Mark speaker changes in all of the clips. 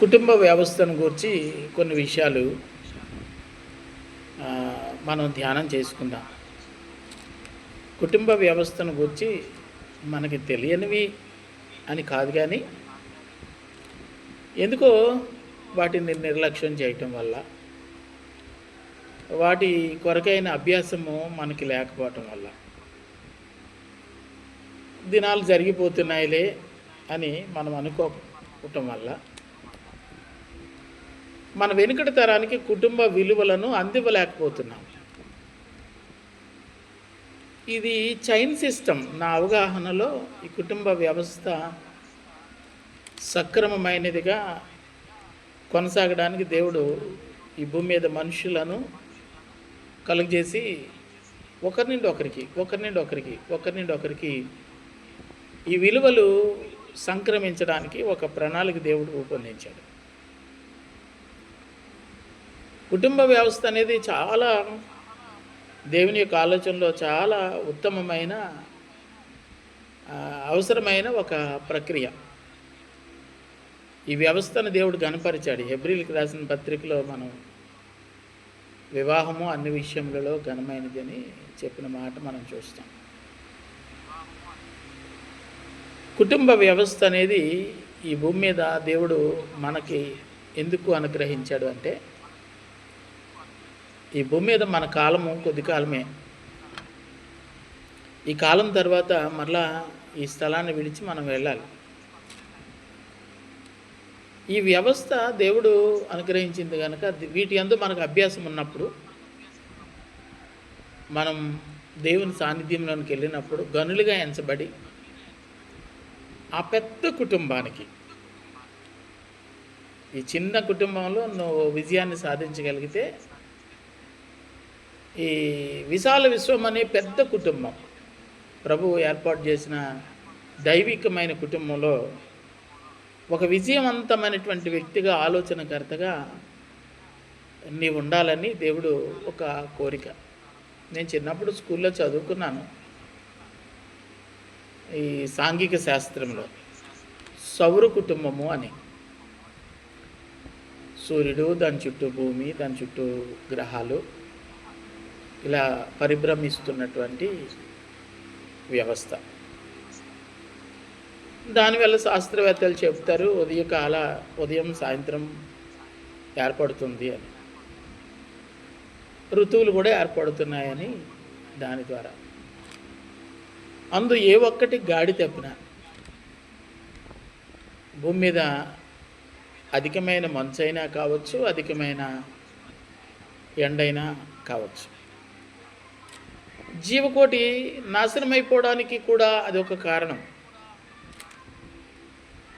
Speaker 1: కుటుంబ వ్యవస్థను గురించి కొన్ని విషయాలు మనం ధ్యానం చేసుకుందాం. కుటుంబ వ్యవస్థను గురించి మనకి తెలియనివి అని కాదు కానీ ఎందుకో వాటిని నిర్లక్ష్యం చేయటం వల్ల వాటి కొరకైన అభ్యాసము మనకి లేకపోవటం వల్ల దినాలు జరిగిపోతున్నాయిలే అని మనం అనుకోవటం వల్ల మన వెనుకటి తరానికి కుటుంబ విలువలను అందివ్వలేకపోతున్నాం. ఇది చైన్ సిస్టమ్. నా అవగాహనలో ఈ కుటుంబ వ్యవస్థ సక్రమమైనదిగా కొనసాగడానికి దేవుడు ఈ భూమి మీద మనుషులను కలుగజేసి ఒకరి నుండి ఒకరికి ఒకరి నుండి ఒకరికి ఒకరి నుండి ఒకరికి ఈ విలువలు సంక్రమించడానికి ఒక ప్రణాళిక దేవుడు రూపొందించాడు. కుటుంబ వ్యవస్థ అనేది చాలా దేవుని యొక్క ఆలోచనలో చాలా ఉత్తమమైన అవసరమైన ఒక ప్రక్రియ. ఈ వ్యవస్థను దేవుడు గనపరిచాడు హెబ్రిల్కి రాసిన పత్రికలో మనం వివాహము అన్ని విషయములలో ఘనమైనది అని చెప్పిన మాట మనం చూస్తాం. కుటుంబ వ్యవస్థ అనేది ఈ భూమి మీద దేవుడు మనకి ఎందుకు అనుగ్రహించాడు అంటే ఈ భూమి మీద మన కాలము కొద్ది కాలమే. ఈ కాలం తర్వాత మరలా ఈ స్థలాన్ని విడిచి మనం వెళ్ళాలి. ఈ వ్యవస్థ దేవుడు అనుగ్రహించింది కనుక వీటి అందు మనకు అభ్యాసం ఉన్నప్పుడు మనం దేవుని సాన్నిధ్యంలోనికి వెళ్ళినప్పుడు గనులుగా ఎంచబడి ఆ పెద్ద కుటుంబానికి ఈ చిన్న కుటుంబంలో నువ్వు విజయాన్ని సాధించగలిగితే ఈ విశాల విశ్వం అనే పెద్ద కుటుంబం. ప్రభువు ఏర్పాటు చేసిన దైవికమైన కుటుంబంలో ఒక విజయవంతమైనటువంటి వ్యక్తిగా ఆలోచనకర్తగా నీవు ఉండాలని దేవుడు ఒక కోరిక. నేను చిన్నప్పుడు స్కూల్లో చదువుకున్నాను. ఈ సాంఘిక శాస్త్రంలో. సౌర కుటుంబము అని. సూర్యుడు దాని చుట్టూ భూమి దాని చుట్టూ గ్రహాలు. ఇలా పరిభ్రమిస్తున్నటువంటి వ్యవస్థ. దానివల్ల శాస్త్రవేత్తలు చెప్తారు ఉదయకాల ఉదయం సాయంత్రం ఏర్పడుతుంది అని. ఋతువులు కూడా ఏర్పడుతున్నాయని దాని ద్వారా. అందు ఏ ఒక్కటి గాడి తప్పినా భూమి మీద అధికమైన మంచైనా కావచ్చు అధికమైన ఎండైనా కావచ్చు. జీవకోటి నాశనం అయిపోవడానికి కూడా అది ఒక కారణం.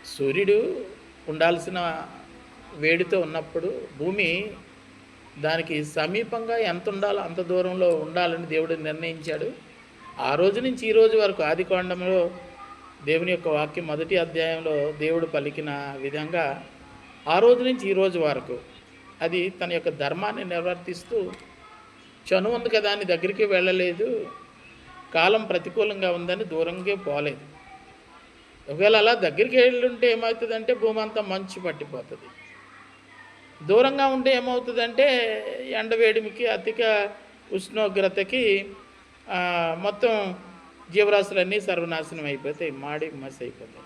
Speaker 1: సూర్యుడు ఉండాల్సిన వేడితో ఉన్నప్పుడు భూమి దానికి సమీపంగా ఎంత ఉండాలో అంత దూరంలో ఉండాలని దేవుడు నిర్ణయించాడు. ఆ రోజు నుంచి ఈ రోజు వరకు ఆదికాండంలో దేవుని యొక్క వాక్యం మొదటి అధ్యాయంలో దేవుడు పలికిన విధంగా ఆ రోజు నుంచి ఈ రోజు వరకు అది తన యొక్క ధర్మాన్ని నిర్వర్తిస్తూ చను ఉంది కదా అని దగ్గరికి వెళ్ళలేదు. కాలం ప్రతికూలంగా ఉందని దూరంగా పోలేదు. ఒకవేళ అలా దగ్గరికి వెళ్ళుంటే ఏమవుతుందంటే భూమి అంతా మంచు పట్టిపోతుంది. దూరంగా ఉంటే ఏమవుతుందంటే ఎండవేడిమికి అధిక ఉష్ణోగ్రతకి మొత్తం జీవరాశులన్నీ సర్వనాశనం అయిపోతాయి మాడి మసి అయిపోతాయి.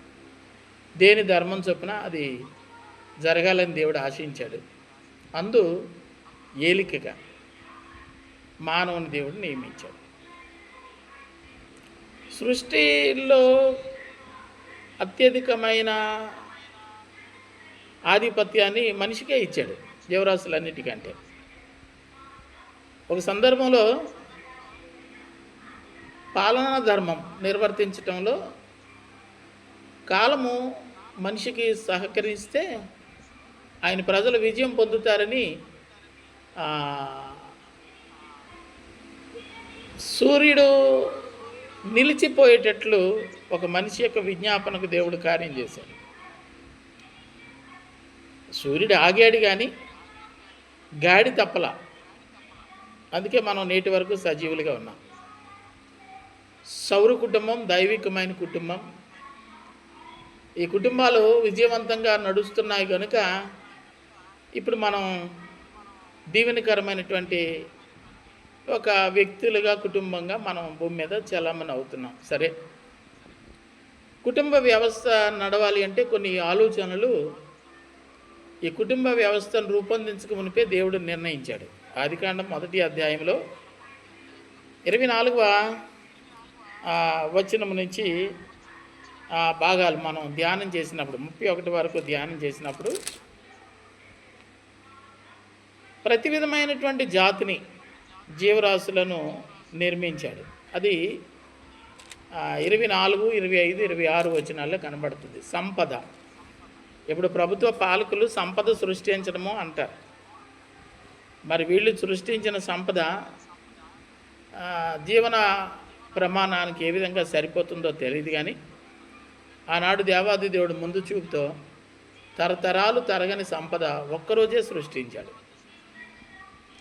Speaker 1: దేని ధర్మం చొప్పున అది జరగాలని దేవుడు ఆశించాడు. అందు ఏలికగా మానవుని దేవుడు నియమించాడు. సృష్టిలో అత్యధికమైన ఆధిపత్యాన్ని మనిషికే ఇచ్చాడు జీవరాశులన్నిటికంటే. ఒక సందర్భంలో పాలనా ధర్మం నిర్వర్తించటంలో కాలము మనిషికి సహకరిస్తే ఆయన ప్రజలు విజయం పొందుతారని సూర్యుడు నిలిచిపోయేటట్లు ఒక మనిషి యొక్క విజ్ఞాపనకు దేవుడు కార్యం చేశాడు. సూర్యుడు ఆగాడు కానీ గాడి తప్పల. అందుకే మనం నేటి వరకు సజీవులుగా ఉన్నాం. సౌర కుటుంబం దైవికమైన కుటుంబం. ఈ కుటుంబాలు విజయవంతంగా నడుస్తున్నాయి కనుక ఇప్పుడు మనం దీవెనకరమైనటువంటి ఒక వ్యక్తులుగా కుటుంబంగా మనం భూమి మీద చలామణి అవుతున్నాం. సరే? కుటుంబ వ్యవస్థ నడవాలి అంటే కొన్ని ఆలోచనలు ఈ కుటుంబ వ్యవస్థను రూపొందించక మునిపే దేవుడు నిర్ణయించాడు. ఆదికాండం మొదటి అధ్యాయంలో ఇరవై నాలుగవ వచనం నుంచి ఆ భాగాలు మనం ధ్యానం చేసినప్పుడు ముప్పై ఒకటి వరకు ధ్యానం చేసినప్పుడు ప్రతి విధమైనటువంటి జాతిని జీవరాశులను నిర్మించాడు. అది ఇరవై నాలుగు ఇరవై ఐదు ఇరవై ఆరు వచనాల్లో కనబడుతుంది. సంపద. ఇప్పుడు ప్రభుత్వ పాలకులు సంపద సృష్టించడము అంటారు. మరి వీళ్ళు సృష్టించిన సంపద జీవన ప్రమాణానికి ఏ విధంగా సరిపోతుందో తెలియదు కానీ ఆనాడు దేవాది దేవుడు ముందు చూపుతో తరతరాలు తరగని సంపద ఒక్కరోజే సృష్టించాడు.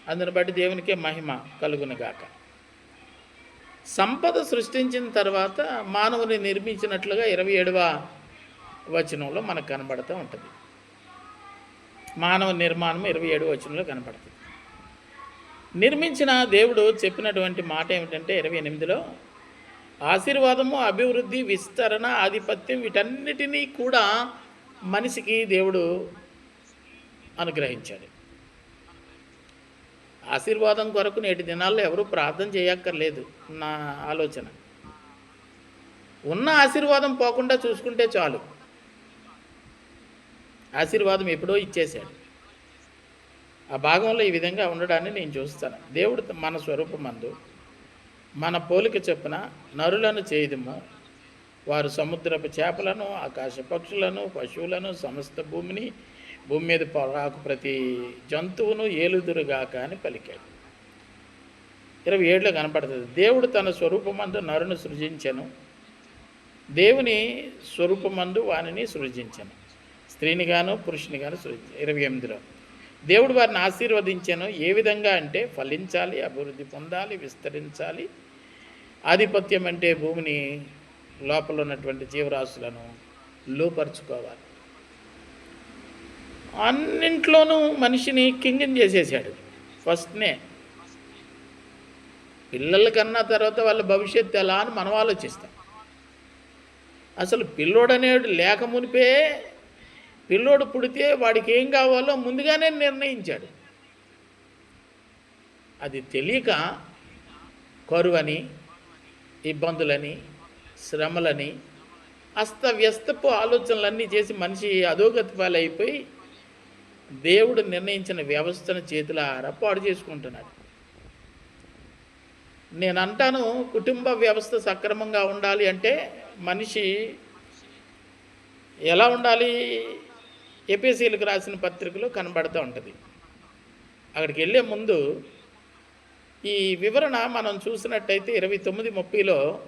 Speaker 1: అందుని బట్టి దేవునికే మహిమ కలుగునుగాక సంపద సృష్టించిన తర్వాత మానవుని నిర్మించినట్లుగా ఇరవై ఏడవ వచనంలో మనకు కనబడుతూ ఉంటుంది. మానవ నిర్మాణం ఇరవై ఏడు వచనంలో కనబడుతుంది. నిర్మించిన దేవుడు చెప్పినటువంటి మాట ఏమిటంటే ఇరవై ఎనిమిదిలో ఆశీర్వాదము అభివృద్ధి విస్తరణ ఆధిపత్యం వీటన్నిటినీ కూడా మనిషికి దేవుడు అనుగ్రహించాడు. ఆశీర్వాదం కొరకు నేటి దినాల్లో ఎవరూ ప్రార్థన చేయక్కర్లేదు నా ఆలోచన. ఉన్న ఆశీర్వాదం పోకుండా చూసుకుంటే చాలు. ఆశీర్వాదం ఎప్పుడో ఇచ్చేశాడు. ఆ భాగంలో ఈ విధంగా ఉండడాన్ని నేను చూస్తాను. దేవుడు మన స్వరూపమందు మన పోలిక చొప్పున నరులను చేయదము. వారు సముద్రపు చేపలను ఆకాశ పక్షులను పశువులను సమస్త భూమిని భూమి మీద పొరాకు ప్రతి జంతువును ఏలుదురుగాక అని పలికాడు. ఇరవై ఏడులో కనపడుతుంది దేవుడు తన స్వరూపమందు నరును సృజించను. దేవుని స్వరూపమందు వానిని సృజించను. స్త్రీని గాను పురుషుని గాను సృజించ ఇరవై ఎనిమిదిలో దేవుడు వారిని ఆశీర్వదించాను. ఏ విధంగా అంటే ఫలించాలి అభివృద్ధి పొందాలి విస్తరించాలి. ఆధిపత్యం అంటే భూమిని లోపల ఉన్నటువంటి జీవరాశులను లోపరుచుకోవాలి. అన్నింట్లోనూ మనిషిని కింగిన్ చేసేసాడు ఫస్ట్నే పిల్లల కన్నా తర్వాత వాళ్ళ భవిష్యత్తు ఎలా అని మనం ఆలోచిస్తాం. అసలు పిల్లోడనేవాడు లేక మునిపే పిల్లోడు పుడితే వాడికి ఏం కావాలో ముందుగానే నిర్ణయించాడు. అది తెలియక కరువని ఇబ్బందులని శ్రమలని అస్తవ్యస్తపు ఆలోచనలన్నీ చేసి మనిషి అధోగతి పాలైపోయి దేవుడు నిర్ణయించిన వ్యవస్థను చేతులారా పాడు చేసుకుంటున్నాడు. నేను అంటాను కుటుంబ వ్యవస్థ సక్రమంగా ఉండాలి అంటే మనిషి ఎలా ఉండాలి? ఏపీసీలకు రాసిన పత్రికలో కనబడుతూ ఉంటుంది. అక్కడికి వెళ్ళే ముందు ఈ వివరణ మనం చూసినట్టయితే ఇరవై తొమ్మిది ముప్పైలో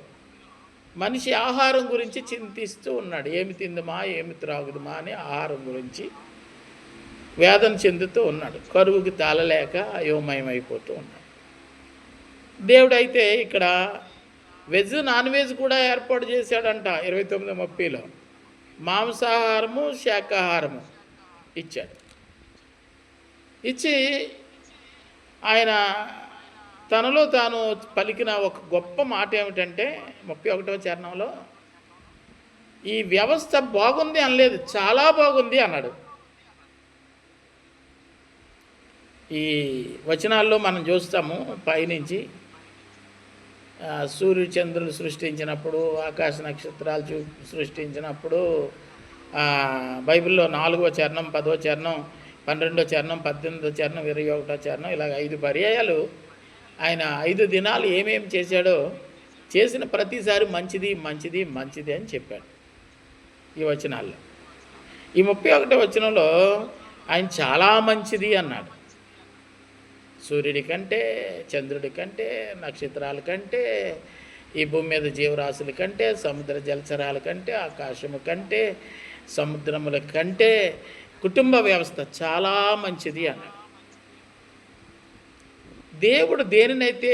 Speaker 1: మనిషి ఆహారం గురించి చింతిస్తూ ఉన్నాడు. ఏమి తిందుమా? ఏమి త్రాగుదుమా? అని ఆహారం గురించి వేదన చెందుతూ ఉన్నాడు. కరువుకి తాళలేక అయోమయం అయిపోతూ ఉన్నాడు. దేవుడైతే ఇక్కడ వెజ్ నాన్ వెజ్ కూడా ఏర్పాటు చేశాడంట ఇరవై తొమ్మిది ముప్పైలో. మాంసాహారము శాకాహారము ఇచ్చాడు. ఇచ్చి ఆయన తనలో తాను పలికిన ఒక గొప్ప మాట ఏమిటంటే ముప్పై ఒకటవ చరణంలో ఈ వ్యవస్థ బాగుంది అనలేదు చాలా బాగుంది అన్నాడు. ఈ వచనాల్లో మనం చూస్తాము పైనుంచి ఆ, సూర్య చంద్రులు సృష్టించినప్పుడు ఆకాశ నక్షత్రాలు చూ సృష్టించినప్పుడు బైబిల్లో నాలుగో చరణం పదో చరణం పన్నెండో చరణం పద్దెనిమిదో చరణం ఇరవై ఒకటో చరణం ఇలాగ ఐదు పర్యాయాలు ఆయన ఐదు దినాలు ఏమేమి చేశాడో చేసిన ప్రతిసారి మంచిది మంచిది మంచిది అని చెప్పాడు ఈ వచనాల్లో. ఈ ముప్పై ఒకటో వచనంలో ఆయన చాలా మంచిది అన్నాడు. సూర్యుడి కంటే చంద్రుడి కంటే నక్షత్రాల కంటే ఈ భూమి మీద జీవరాశుల కంటే సముద్ర జలచరాల కంటే ఆకాశము కంటే సముద్రముల కంటే కుటుంబ వ్యవస్థ చాలా మంచిది అన్నాడు. దేవుడు దేనినైతే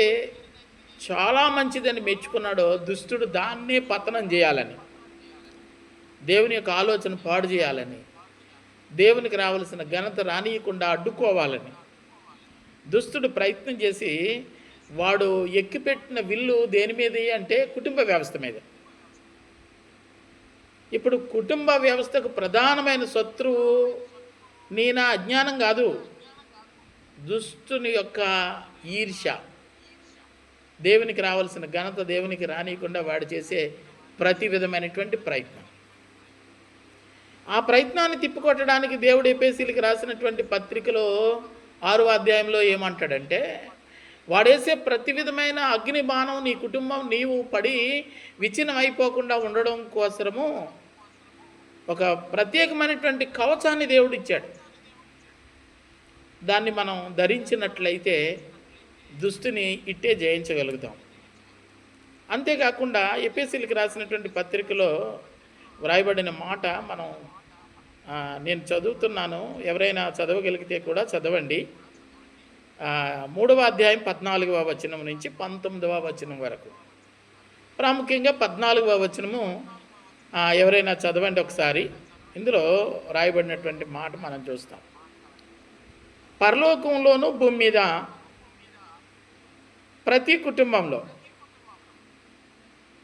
Speaker 1: చాలా మంచిదని మెచ్చుకున్నాడో దుష్టుడు దాన్నే పతనం చేయాలని దేవుని యొక్క ఆలోచన పాడు చేయాలని దేవునికి రావాల్సిన ఘనత రానియకుండా అడ్డుకోవాలని దుస్తుడు ప్రయత్నం చేసి వాడు ఎక్కిపెట్టిన విల్లు దేని మీద అంటే కుటుంబ వ్యవస్థ మీద. ఇప్పుడు కుటుంబ వ్యవస్థకు ప్రధానమైన శత్రువు నీ నా అజ్ఞానం కాదు. దుష్టుని యొక్క ఈర్ష్య దేవునికి రావాల్సిన ఘనత దేవునికి రానియకుండా వాడు చేసే ప్రతి విధమైనటువంటి ప్రయత్నం. ఆ ప్రయత్నాన్ని తిప్పికొట్టడానికి దేవుడు ఎపేసీలకి రాసినటువంటి పత్రికలో ఆరో అధ్యాయంలో ఏమంటాడంటే వాడేసే ప్రతి విధమైన అగ్ని బాణం నీ కుటుంబం నీవు పడి విచ్ఛిన్నమైపోకుండా ఉండడం కోసము ఒక ప్రత్యేకమైనటువంటి కవచాన్ని దేవుడు ఇచ్చాడు. దాన్ని మనం ధరించినట్లయితే దుస్తుని ఇట్టే జయించగలుగుతాం. అంతేకాకుండా ఎపిఎస్సీలకి రాసినటువంటి పత్రికలో వ్రాయబడిన మాట మనం నేను చదువుతున్నాను. ఎవరైనా చదవగలిగితే కూడా చదవండి. మూడవ అధ్యాయం పద్నాలుగవ వచనం నుంచి పంతొమ్మిదవ వచనం వరకు. ప్రాముఖ్యంగా పద్నాలుగవ వచనము ఎవరైనా చదవండి ఒకసారి. ఇందులో రాయబడినటువంటి మాట మనం చూస్తాం. పరలోకంలోనూ భూమి మీద ప్రతి కుటుంబంలో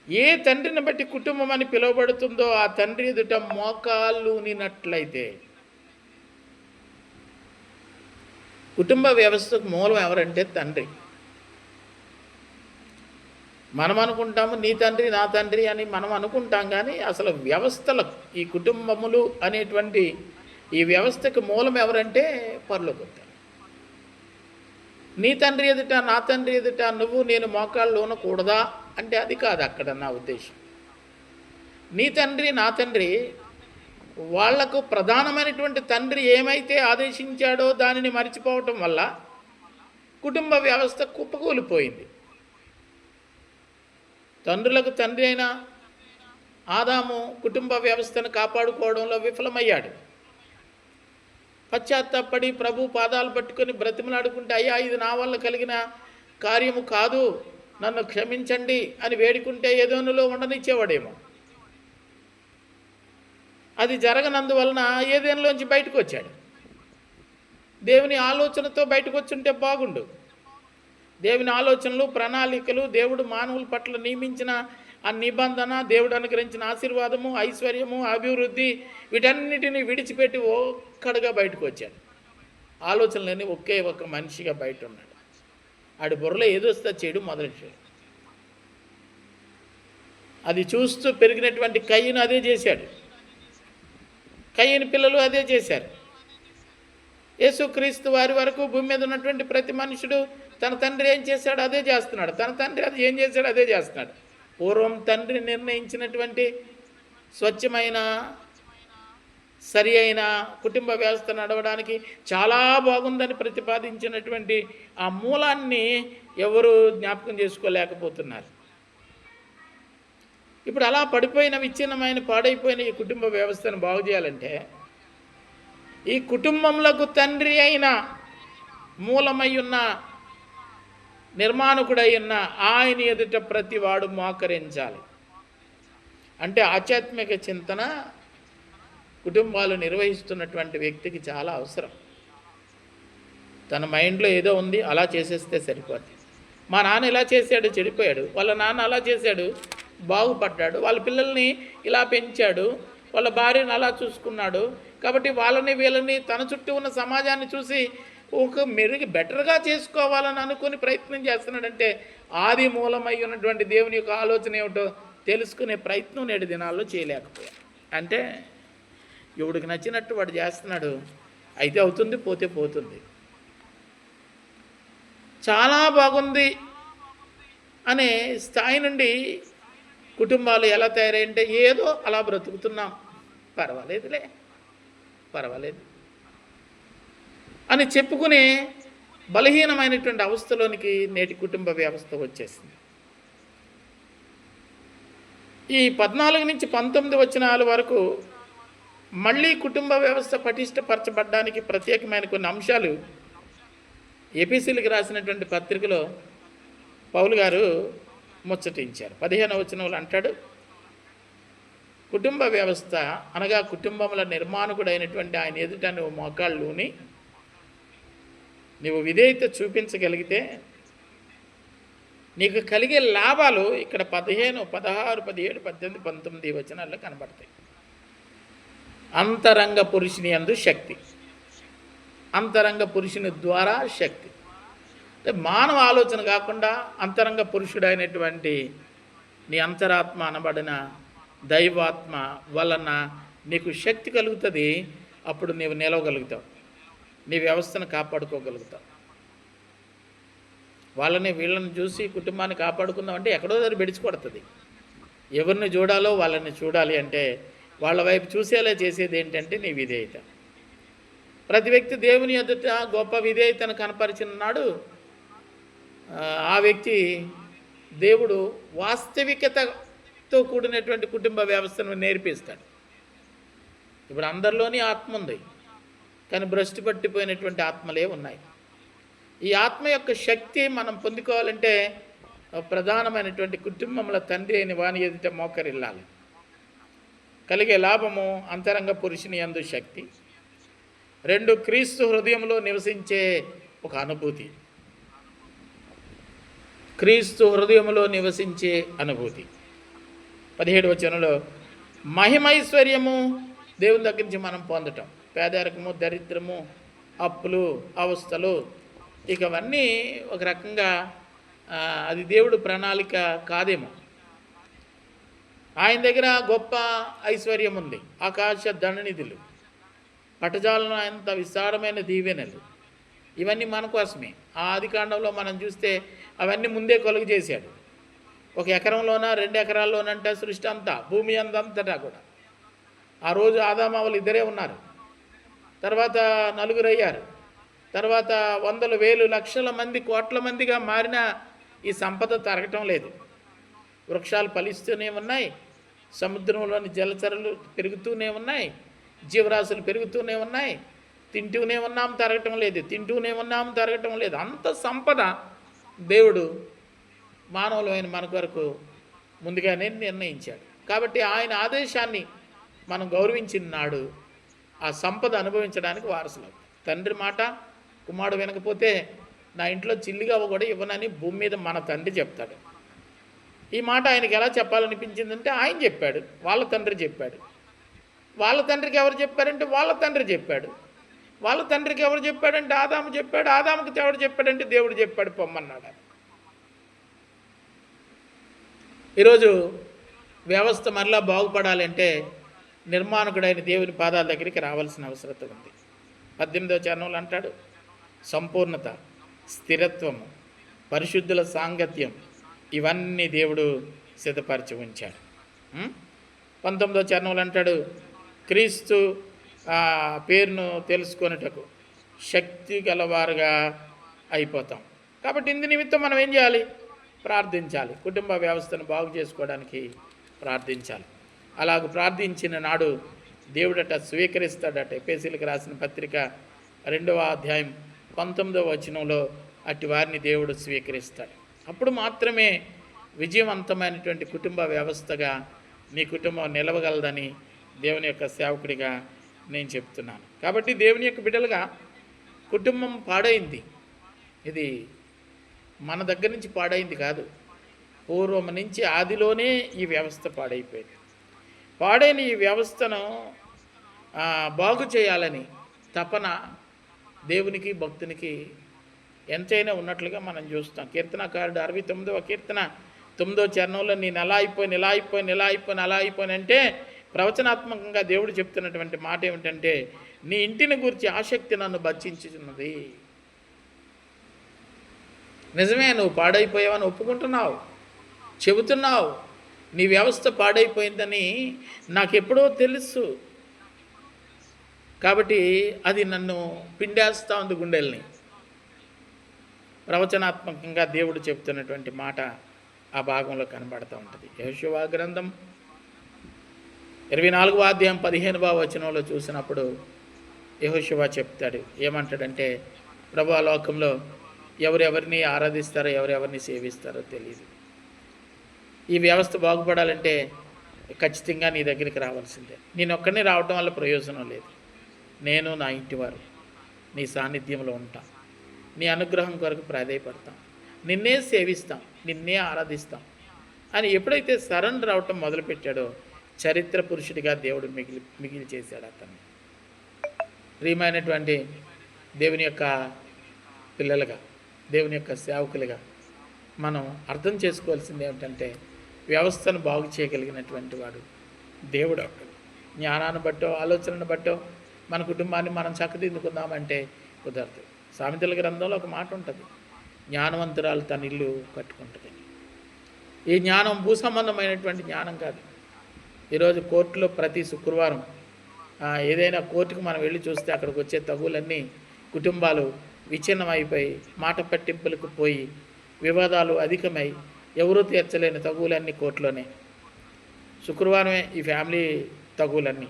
Speaker 1: ఏ తండ్రిని బట్టి కుటుంబం అని పిలువబడుతుందో ఆ తండ్రి ఎదుట మోకాళ్ళునినట్లయితే కుటుంబ వ్యవస్థకు మూలం ఎవరంటే తండ్రి. మనం అనుకుంటాము నీ తండ్రి నా తండ్రి అని మనం అనుకుంటాం కానీ అసలు వ్యవస్థలకు ఈ కుటుంబములు అనేటువంటి ఈ వ్యవస్థకు మూలం ఎవరంటే పర్లోకొత్త నీ తండ్రి ఎదుట నా తండ్రి ఎదుట నువ్వు నేను మోకాళ్ళు ఉండకూడదా అంటే అది కాదు అక్కడ నా ఉద్దేశం. నీ తండ్రి నా తండ్రి వాళ్ళకు ప్రధానమైనటువంటి తండ్రి ఏమైతే ఆదేశించాడో దానిని మర్చిపోవటం వల్ల కుటుంబ వ్యవస్థ కుప్పకూలిపోయింది. తండ్రులకు తండ్రి అయిన ఆదాము కుటుంబ వ్యవస్థను కాపాడుకోవడంలో విఫలమయ్యాడు. పశ్చాత్తాపడి ప్రభు పాదాలు పట్టుకొని బ్రతిమలాడుకుంటే అయ్యా ఇది నా వల్ల కలిగిన కార్యము కాదు. నన్ను క్షమించండి అని వేడుకుంటే ఏదోనులో ఉండనిచ్చేవాడేమో. అది జరగనందువలన ఏదేనులోంచి బయటకు వచ్చాడు దేవుని ఆలోచనతో బయటకు వచ్చుంటే బాగుండు. దేవుని ఆలోచనలు ప్రణాళికలు దేవుడు మానవుల పట్ల నియమించిన ఆ నిబంధన దేవుడు అనుగ్రహించిన ఆశీర్వాదము ఐశ్వర్యము అభివృద్ధి వీటన్నిటిని విడిచిపెట్టి ఒక్కడుగా బయటకు వచ్చాడు ఆలోచనలన్నీ ఒకే ఒక మనిషిగా బయట ఉన్నాడు ఆడి బుర్రలో ఏదో వస్తే చేయడం మొదలెట్టాడు అది చూస్తూ పెరిగినటువంటి కయ్యను అదే చేశాడు. కయ్యని పిల్లలు అదే చేశారు. యేసుక్రీస్తు వారి వరకు భూమి మీద ఉన్నటువంటి ప్రతి మనుషుడు తన తండ్రి ఏం చేశాడు అదే చేస్తున్నాడు. తన తండ్రి అది ఏం చేశాడు అదే చేస్తున్నాడు. పూర్వం తండ్రి నిర్ణయించినటువంటి స్వచ్ఛమైన సరి అయిన కుటుంబ వ్యవస్థ నడవడానికి చాలా బాగుందని ప్రతిపాదించినటువంటి ఆ మూలాన్ని ఎవరు జ్ఞాపకం చేసుకోలేకపోతున్నారు. ఇప్పుడు అలా పడిపోయిన విచ్ఛిన్నమైన పాడైపోయిన ఈ కుటుంబ వ్యవస్థను బాగు చేయాలంటే ఈ కుటుంబంలో తండ్రి అయిన మూలమై ఉన్న నిర్మాణకుడై ఉన్న ఆయన ఎదుట ప్రతివాడు మోకరించాలి. అంటే ఆధ్యాత్మిక చింతన కుటుంబాలు నిర్వహిస్తున్నటువంటి వ్యక్తికి చాలా అవసరం. తన మైండ్లో ఏదో ఉంది అలా చేసేస్తే సరిపోద్ది. మా నాన్న ఇలా చేశాడు చెడిపోయాడు. వాళ్ళ నాన్న అలా చేశాడు బాగుపడ్డాడు. వాళ్ళ పిల్లల్ని ఇలా పెంచాడు వాళ్ళ భార్యను అలా చూసుకున్నాడు. కాబట్టి వాళ్ళని వీళ్ళని తన చుట్టూ ఉన్న సమాజాన్ని చూసి ఒక మెరుగు బెటర్గా చేసుకోవాలని అనుకుని ప్రయత్నం చేస్తున్నాడంటే ఆది మూలమై ఉన్నటువంటి దేవుని యొక్క ఆలోచన ఏమిటో తెలుసుకునే ప్రయత్నం నేడు దినాల్లో చేయలేకపోయాను. అంటే ఎవడికి నచ్చినట్టు వాడు చేస్తున్నాడు. అయితే అవుతుంది పోతే పోతుంది. చాలా బాగుంది అనే స్థాయి నుండి కుటుంబాలు ఎలా తయారంటే ఏదో అలా బ్రతుకుతున్నాం. పర్వాలేదులే పర్వాలేదు. అని చెప్పుకునే బలహీనమైనటువంటి అవస్థలోనికి నేటి కుటుంబ వ్యవస్థ వచ్చేసింది. ఈ పద్నాలుగు నుంచి పంతొమ్మిది వచనాల వరకు మళ్ళీ కుటుంబ వ్యవస్థ పటిష్టపరచబడ్డానికి ప్రత్యేకమైన కొన్ని అంశాలు ఏపీసీలకు రాసినటువంటి పత్రికలో పౌలు గారు ముచ్చటించారు. పదిహేను వచనంలో అంటాడు కుటుంబ వ్యవస్థ అనగా కుటుంబముల నిర్మాణకుడైనటువంటి ఆయన ఎదుట నువ్వు మోకాళ్ళుని నువ్వు విధేయత చూపించగలిగితే నీకు కలిగే లాభాలు ఇక్కడ పదిహేను పదహారు పదిహేడు పద్దెనిమిది పంతొమ్మిది వచనాల్లో కనబడతాయి. అంతరంగ పురుషుని అందు శక్తి. అంతరంగ పురుషుని ద్వారా శక్తి. అంటే మానవ ఆలోచన కాకుండా అంతరంగ పురుషుడైనటువంటి నీ అంతరాత్మ అనబడిన దైవాత్మ వలన నీకు శక్తి కలుగుతుంది అప్పుడు నీవు నిలవగలుగుతావు. నీ వ్యవస్థను కాపాడుకోగలుగుతావు. వాళ్ళని వీళ్ళని చూసి కుటుంబాన్ని కాపాడుకుందాం అంటే ఎక్కడో దగ్గర బెడిచికొడుతుంది. ఎవరిని చూడాలో వాళ్ళని చూడాలి అంటే వాళ్ళ వైపు చూసేలా చేసేది ఏంటంటే నీ విధేయత. ప్రతి వ్యక్తి దేవుని ఎదుట గొప్ప విధేయతను కనపరిచిన నాడు ఆ, వ్యక్తి దేవుడు వాస్తవికతతో కూడినటువంటి కుటుంబ వ్యవస్థను నేర్పిస్తాడు. ఇప్పుడు అందరిలోని ఆత్మ ఉంది కానీ భ్రష్టి పట్టిపోయినటువంటి ఆత్మలే ఉన్నాయి. ఈ ఆత్మ యొక్క శక్తి మనం పొందుకోవాలంటే ప్రధానమైనటువంటి కుటుంబంలో తండ్రి అయిన వాని ఎదుట మోకరిల్లాలి. కలిగే లాభము అంతరంగ పురుషుని యందు శక్తి. రెండు క్రీస్తు హృదయంలో నివసించే ఒక అనుభూతి. క్రీస్తు హృదయంలో నివసించే అనుభూతి. పదిహేడు వచనంలో మహిమైశ్వర్యము దేవుని దగ్గర నుంచి మనం పొందటం. పేదరికము దరిద్రము అప్పులు అవస్థలు ఇక అవన్నీ ఒక రకంగా అది దేవుడు ప్రణాళిక కాదేమో. ఆయన దగ్గర గొప్ప ఐశ్వర్యం ఉంది. ఆకాశ దండనిధులు పటజాలను అంత విస్తారమైన దీవెనలు ఇవన్నీ మన కోసమే. ఆ ఆదికాండంలో మనం చూస్తే అవన్నీ ముందే కొలుగు చేశాడు. ఒక ఎకరంలోన రెండు ఎకరాల్లోనంటే సృష్టి అంతా భూమి అంతంతటా కూడా. ఆ రోజు ఆదామావులు ఇద్దరే ఉన్నారు. తర్వాత నలుగురు అయ్యారు. తర్వాత వందల వేలు లక్షల మంది కోట్ల మందిగా మారిన ఈ సంపద తరగటం లేదు. వృక్షాలు ఫలిస్తూనే ఉన్నాయి. సముద్రంలోని జలచరలు పెరుగుతూనే ఉన్నాయి. జీవరాశులు పెరుగుతూనే ఉన్నాయి. తింటూనే ఉన్నాం తరగటం లేదు. తింటూనే ఉన్నాం తరగటం లేదు. అంత సంపద దేవుడు మానవులమైన మన కొరకు ముందుగానే నిర్ణయించాడు. కాబట్టి ఆయన ఆదేశాన్ని మనం గౌరవించిన నాడు ఆ సంపద అనుభవించడానికి వారసులు తండ్రి మాట కుమారుడు వినకపోతే నా ఇంట్లో చిల్లిగా కూడా ఇవ్వనని భూమి మీద మన తండ్రి చెప్తాడు. ఈ మాట ఆయనకి ఎలా చెప్పాలనిపించిందంటే ఆయన చెప్పాడు వాళ్ళ తండ్రి చెప్పాడు. వాళ్ళ తండ్రికి ఎవరు చెప్పారంటే వాళ్ళ తండ్రి చెప్పాడు. వాళ్ళ తండ్రికి ఎవరు చెప్పాడంటే ఆదాము చెప్పాడు ఆదాముకి ఎవరు చెప్పాడంటే దేవుడు చెప్పాడు పొమ్మన్నాడు ఈరోజు వ్యవస్థ మరలా బాగుపడాలంటే నిర్మాణకుడైన దేవుని పాదాల దగ్గరికి రావాల్సిన అవసరత ఉంది. పద్దెనిమిదవ చరణంలో అంటాడు సంపూర్ణత స్థిరత్వము పరిశుద్ధుల సాంగత్యం ఇవన్నీ దేవుడు సిద్ధపరిచి ఉంచాడు. పంతొమ్మిదో చరణంలో అంటాడు క్రీస్తు ఆ, పేరును తెలుసుకొనుటకు శక్తి గలవారుగా అయిపోతాం. కాబట్టి ఇందు నిమిత్తం మనం ఏం చేయాలి? ప్రార్థించాలి. కుటుంబ వ్యవస్థను బాగు చేసుకోవడానికి ప్రార్థించాలి. అలాగ ప్రార్థించిన నాడు దేవుడట స్వీకరిస్తాడట. ఎపేసీలకు రాసిన పత్రిక రెండవ అధ్యాయం పంతొమ్మిదవ వచనంలో అట్టి వారిని దేవుడు స్వీకరిస్తాడు. అప్పుడు మాత్రమే విజయవంతమైనటువంటి కుటుంబ వ్యవస్థగా నీ కుటుంబం నిలవగలదని దేవుని యొక్క సేవకుడిగా నేను చెప్తున్నాను. కాబట్టి దేవుని యొక్క బిడ్డలుగా కుటుంబం పాడైంది. ఇది మన దగ్గర నుంచి పాడైంది కాదు. పూర్వం నుంచి ఆదిలోనే ఈ వ్యవస్థ పాడైపోయింది. పాడైన ఈ వ్యవస్థను బాగు చేయాలని తపన దేవునికి భక్తునికి ఎంతైనా ఉన్నట్లుగా మనం చూస్తాం. కీర్తనకారుడు అరవై తొమ్మిదవ కీర్తన తొమ్మిదో చరణంలో నేను ఎలా అయిపోయిన ఎలా అయిపోయిన ఎలా అయిపోయిన అలా అయిపోయిన అంటే ప్రవచనాత్మకంగా దేవుడు చెప్తున్నటువంటి మాట ఏమిటంటే నీ ఇంటిని గురించి ఆసక్తి నన్ను బచ్చించుతున్నది నిజమే నువ్వు పాడైపోయావని ఒప్పుకుంటున్నావు చెబుతున్నావు నీ వ్యవస్థ పాడైపోయిందని నాకు ఎప్పుడో తెలుసు. కాబట్టి అది నన్ను పిండేస్తా ఉంది గుండెల్ని. ప్రవచనాత్మకంగా దేవుడు చెప్తున్నటువంటి మాట ఆ భాగంలో కనబడుతూ ఉంటుంది. యహోశివా గ్రంథం ఇరవై నాలుగవ అధ్యాయం పదిహేనవ వచనంలో చూసినప్పుడు యహోశివా చెప్తాడు. ఏమంటాడంటే ప్రభా లోకంలో ఎవరెవరిని ఆరాధిస్తారో ఎవరెవరిని సేవిస్తారో తెలియదు ఈ వ్యవస్థ బాగుపడాలంటే ఖచ్చితంగా నీ దగ్గరికి రావాల్సిందే. నేను ఒక్కడిని రావడం వల్ల ప్రయోజనం లేదు. నేను నా ఇంటివారు నీ సాన్నిధ్యంలో ఉంటాను నీ అనుగ్రహం కొరకు ప్రాధాయపడతాం. నిన్నే సేవిస్తాం నిన్నే ఆరాధిస్తాం. అని ఎప్పుడైతే శరణ్ రావటం మొదలుపెట్టాడో చరిత్ర పురుషుడిగా దేవుడు మిగిలి మిగిలి చేశాడు అతన్ని. ప్రియమైనటువంటి దేవుని యొక్క పిల్లలుగా దేవుని యొక్క సేవకులుగా మనం అర్థం చేసుకోవాల్సింది ఏమిటంటే వ్యవస్థను బాగు చేయగలిగినటువంటి వాడు దేవుడు ఒకడు జ్ఞానాన్ని బట్టో ఆలోచనను బట్టో మన కుటుంబాన్ని మనం చక్కదిద్దుకుందామంటే కుదరదు. సామెతల గ్రంథంలో ఒక మాట ఉంటుంది. జ్ఞానవంతురాలు తన ఇల్లు కట్టుకుంటుంది. ఈ జ్ఞానం భూ సంబంధమైనటువంటి జ్ఞానం కాదు. ఈరోజు కోర్టులో ప్రతి శుక్రవారం ఏదైనా కోర్టుకు మనం వెళ్ళి చూస్తే అక్కడికి వచ్చే తగులన్నీ కుటుంబాలు విచ్ఛిన్నమైపోయి మాట పట్టింపులకు పోయి వివాదాలు అధికమై ఎవరూ తీర్చలేని తగులన్నీ కోర్టులోనే. శుక్రవారమే ఈ ఫ్యామిలీ తగులన్నీ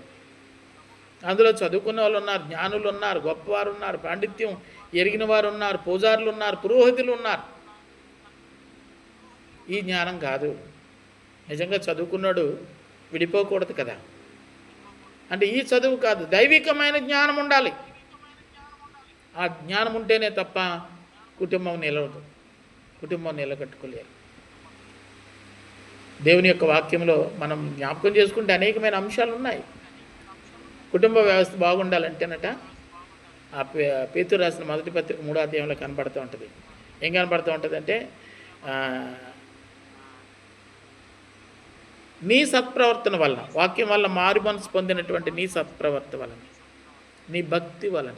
Speaker 1: అందులో చదువుకున్న వాళ్ళు ఉన్నారు జ్ఞానులు ఉన్నారు గొప్పవారు ఉన్నారు పాండిత్యం ఎరిగిన వారు ఉన్నారు పూజారులు ఉన్నారు పురోహితులు ఉన్నారు. ఈ జ్ఞానం కాదు. నిజంగా చదువుకున్నాడు విడిపోకూడదు కదా. అంటే ఈ చదువు కాదు దైవికమైన జ్ఞానం ఉండాలి. ఆ జ్ఞానం ఉంటేనే తప్ప కుటుంబం నిలవదు కుటుంబం నిలకట్టుకోలేరు దేవుని యొక్క వాక్యంలో మనం జ్ఞాపకం చేసుకుంటే అనేకమైన అంశాలు ఉన్నాయి కుటుంబ వ్యవస్థ బాగుండాలంటేనట ఆ పేతురు రాసిన మొదటి పత్రిక మూడో అధ్యాయంలో కనపడుతూ ఉంటుంది. ఏం కనబడుతూ ఉంటుంది అంటే నీ సత్ప్రవర్తన వలన వాక్యం వల్ల మారు మనసు పొందినటువంటి నీ సత్ప్రవర్తన వలన నీ భక్తి వలన.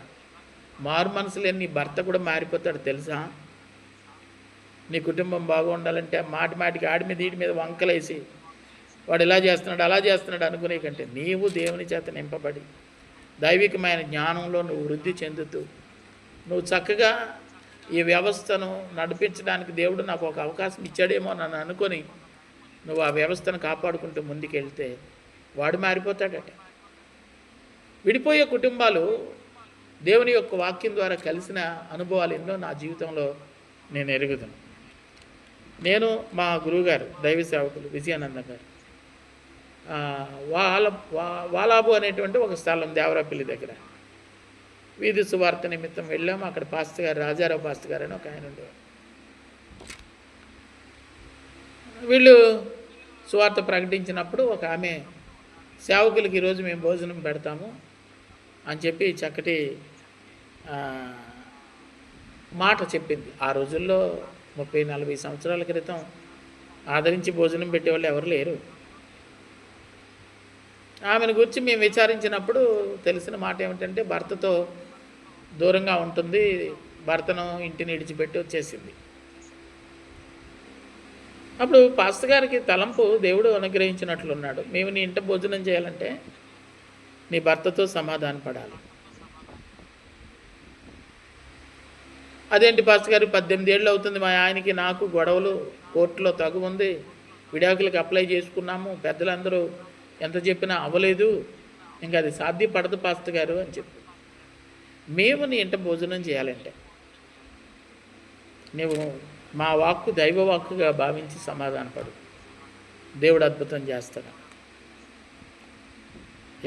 Speaker 1: మారు మనసు లేని నీ భర్త కూడా మారిపోతాడు తెలుసా? నీ కుటుంబం బాగుండాలంటే మాటి మాటికి ఆడి మీద ఈడి మీద వంకలేసి వాడు ఇలా చేస్తున్నాడు అలా చేస్తున్నాడు అనుకునే కంటే నీవు దేవుని చేత నింపబడి దైవికమైన జ్ఞానంలో నువ్వు వృద్ధి చెందుతూ నువ్వు చక్కగా ఈ వ్యవస్థను నడిపించడానికి దేవుడు నాకు ఒక అవకాశం ఇచ్చాడేమో నన్ను అనుకొని నువ్వు ఆ వ్యవస్థను కాపాడుకుంటూ ముందుకెళ్తే వాడు మారిపోతాడట. విడిపోయే కుటుంబాలు దేవుని యొక్క వాక్యం ద్వారా కలిసిన అనుభవాలు ఎన్నో నా జీవితంలో నేను ఎరుగుతాను నేను మా గురువుగారు దైవ సేవకులు విజయానంద గారు. ఆ, వా- వాలాబు అనేటువంటి ఒక స్థలం దేవరాపల్లి దగ్గర. వీధి సువార్త నిమిత్తం వెళ్ళాము. అక్కడ పాస్త గారు రాజారావు పాస్త గారు అని ఒక ఆయన ఉండేవారు. వీళ్ళు సువార్త ప్రకటించినప్పుడు ఒక ఆమె సేవకులకి ఈరోజు మేము భోజనం పెడతాము అని చెప్పి చక్కటి మాట చెప్పింది. ఆ రోజుల్లో ముప్పై నలభై సంవత్సరాల క్రితం ఆదరించి భోజనం పెట్టేవాళ్ళు ఎవరు లేరు. ఆమెను గురించి మేము విచారించినప్పుడు తెలిసిన మాట ఏమిటంటే భర్తతో దూరంగా ఉంటుంది భర్తను ఇంటిని విడిచిపెట్టి వచ్చేసింది. అప్పుడు పాస్త గారికి తలంపు దేవుడు అనుగ్రహించినట్లున్నాడు. మేము నీ ఇంట భోజనం చేయాలంటే నీ భర్తతో సమాధాన పడాలి. అదేంటి పాస్త గారు? పద్దెనిమిది ఏళ్ళు అవుతుంది మా ఆయనకి నాకు గొడవలు కోర్టులో తగు ఉంది విడాకులకు అప్లై చేసుకున్నాము. పెద్దలందరూ ఎంత చెప్పినా అవ్వలేదు. ఇంకా అది సాధ్యపడదు పాస్త గారు అని చెప్పి. మేము నీ ఇంట భోజనం చేయాలంటే. నువ్వు మా వాక్కు దైవ వాక్కుగా భావించి సమాధానపడు దేవుడు అద్భుతం చేస్తాడు.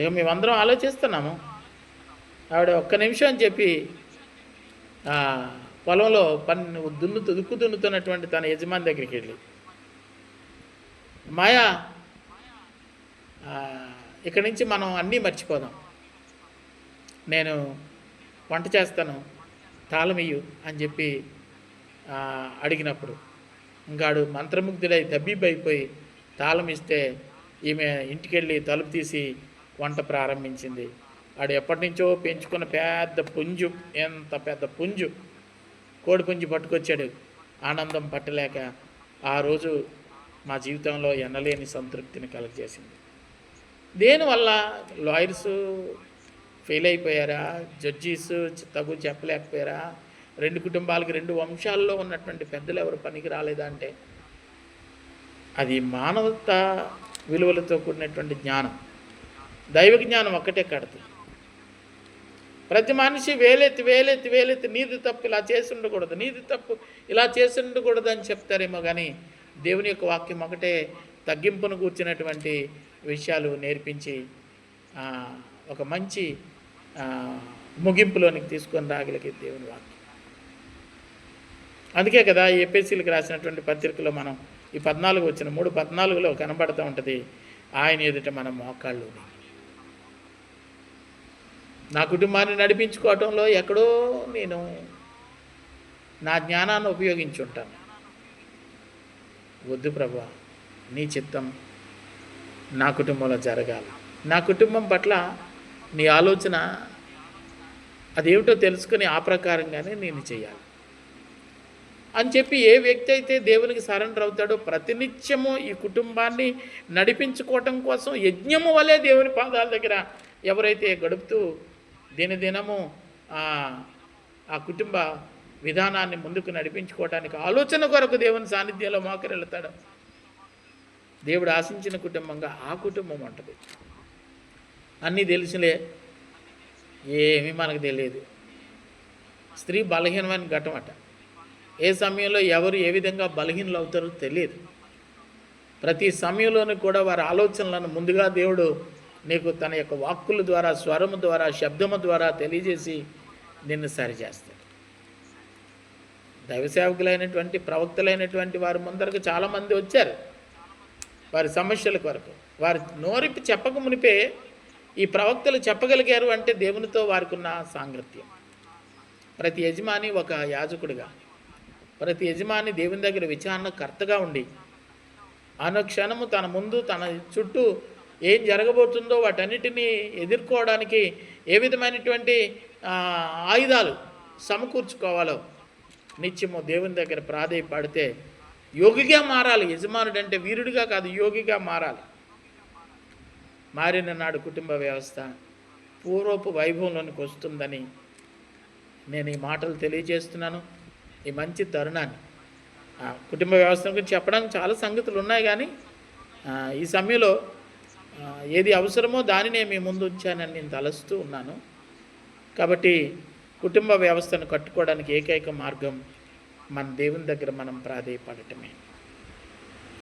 Speaker 1: ఇక మేమందరం ఆలోచిస్తున్నాము. ఆవిడ ఒక్క నిమిషం అని చెప్పి పొలంలో పని దున్ను దుక్కు దున్నుతున్నటువంటి తన యజమాని దగ్గరికి వెళ్ళి మాయా ఇక్కడి నుంచి మనం అన్నీ మర్చిపోదాం. నేను వంట చేస్తాను తాళమియ్యు అని చెప్పి అడిగినప్పుడు ఇంకాడు మంత్రముగ్ధుడై దబ్బిబైపోయి తాళం ఇస్తే ఈమె ఇంటికి వెళ్ళి తలుపు తీసి వంట ప్రారంభించింది. ఆడు ఎప్పటి నుంచో పెంచుకున్న పెద్ద పుంజు ఎంత పెద్ద పుంజు. కోడి పుంజు పట్టుకొచ్చాడు. ఆనందం పట్టలేక ఆ రోజు మా జీవితంలో ఎనలేని సంతృప్తిని కలగజేసింది. దేనివల్ల లాయర్స్ ఫెయిల్ అయిపోయారా? జడ్జీస్ తగు చెప్పలేకపోయారా? రెండు కుటుంబాలకి రెండు వంశాల్లో ఉన్నటువంటి పెద్దలు ఎవరు పనికి రాలేదా అంటే అది మానవత విలువలతో కూడినటువంటి జ్ఞానం. దైవ జ్ఞానం ఒక్కటే కడుతుంది ప్రతి మనిషి వేలెత్తి వేలెత్తి వేలెత్తి నీది తప్పు ఇలా చేసి ఉండకూడదు. నీది తప్పు ఇలా చేసి ఉండకూడదు అని చెప్తారేమో కానీ దేవుని యొక్క వాక్యం ఒకటే తగ్గింపును కూర్చున్నటువంటి విషయాలు నేర్పించి ఒక మంచి ముగింపులోనికి తీసుకొని రాగలిగే దేవుని వాక్యం. అందుకే కదా ఏపీసీలకు రాసినటువంటి పత్రికలో మనం ఈ పద్నాలుగు వచ్చిన మూడు పద్నాలుగులో కనబడుతూ ఉంటుంది ఆయన ఎదుట మన మోకాళ్ళు నా కుటుంబాన్ని నడిపించుకోవటంలో ఎక్కడో నేను నా జ్ఞానాన్ని ఉపయోగించుంటాను. వద్దు ప్రభా నీ చిత్తం నా కుటుంబంలో జరగాలి. నా కుటుంబం పట్ల నీ ఆలోచన అదేమిటో తెలుసుకుని ఆ ప్రకారంగానే నేను చేయాలి. అని చెప్పి ఏ వ్యక్తి అయితే దేవునికి సరెండర్ అవుతాడో ప్రతినిత్యము ఈ కుటుంబాన్ని నడిపించుకోవటం కోసం యజ్ఞము వలె దేవుని పాదాల దగ్గర ఎవరైతే గడుపుతూ దినదినము ఆ కుటుంబ విధానాన్ని ముందుకు నడిపించుకోవడానికి ఆలోచన కొరకు దేవుని సాన్నిధ్యంలో మోకరెళ్తాడు దేవుడు ఆశించిన కుటుంబంగా ఆ కుటుంబం ఉంటుంది అన్నీ తెలిసిలే ఏమీ మనకు తెలియదు. స్త్రీ బలహీనమైన ఘటం అట. ఏ సమయంలో ఎవరు ఏ విధంగా బలహీనలు అవుతారో తెలియదు. ప్రతి సమయంలోనూ కూడా వారి ఆలోచనలను ముందుగా దేవుడు నీకు తన యొక్క వాక్కుల ద్వారా స్వరము ద్వారా శబ్దము ద్వారా తెలియజేసి నిన్ను సరిచేస్తాడు. దైవ సేవకులైనటువంటి ప్రవక్తలైనటువంటి వారి ముందరకు చాలామంది వచ్చారు. వారి సమస్యల కొరకు. వారి నోరిప్పి చెప్పక మునిపే ఈ ప్రవక్తలు చెప్పగలిగారు అంటే దేవునితో వారికి ఉన్న సాంగత్యం. ప్రతి యజమాని ఒక యాజకుడిగా ప్రతి యజమాని దేవుని దగ్గర విచారణకర్తగా ఉండి అనుక్షణము తన ముందు తన చుట్టూ ఏం జరగబోతుందో వాటన్నిటినీ ఎదుర్కోవడానికి ఏ విధమైనటువంటి ఆయుధాలు సమకూర్చుకోవాలో నిత్యము దేవుని దగ్గర ప్రాధేయపడితే యోగిగా మారాలి. యజమానుడు అంటే వీరుడిగా కాదు యోగిగా మారాలి. మారిన నాడు కుటుంబ వ్యవస్థ పూర్వపు వైభవంలోనికి వస్తుందని నేను ఈ మాటలు తెలియజేస్తున్నాను. ఈ మంచి తరుణాన్ని. కుటుంబ వ్యవస్థ గురించి చెప్పడానికి చాలా సంగతులు ఉన్నాయి కానీ ఈ సమయంలో ఏది అవసరమో దానినే మీ ముందు ఉంచానని నేను తలస్తూ ఉన్నాను. కాబట్టి కుటుంబ వ్యవస్థను కట్టుకోవడానికి ఏకైక మార్గం మన దేవుని దగ్గర మనం ప్రాధేయపడటమే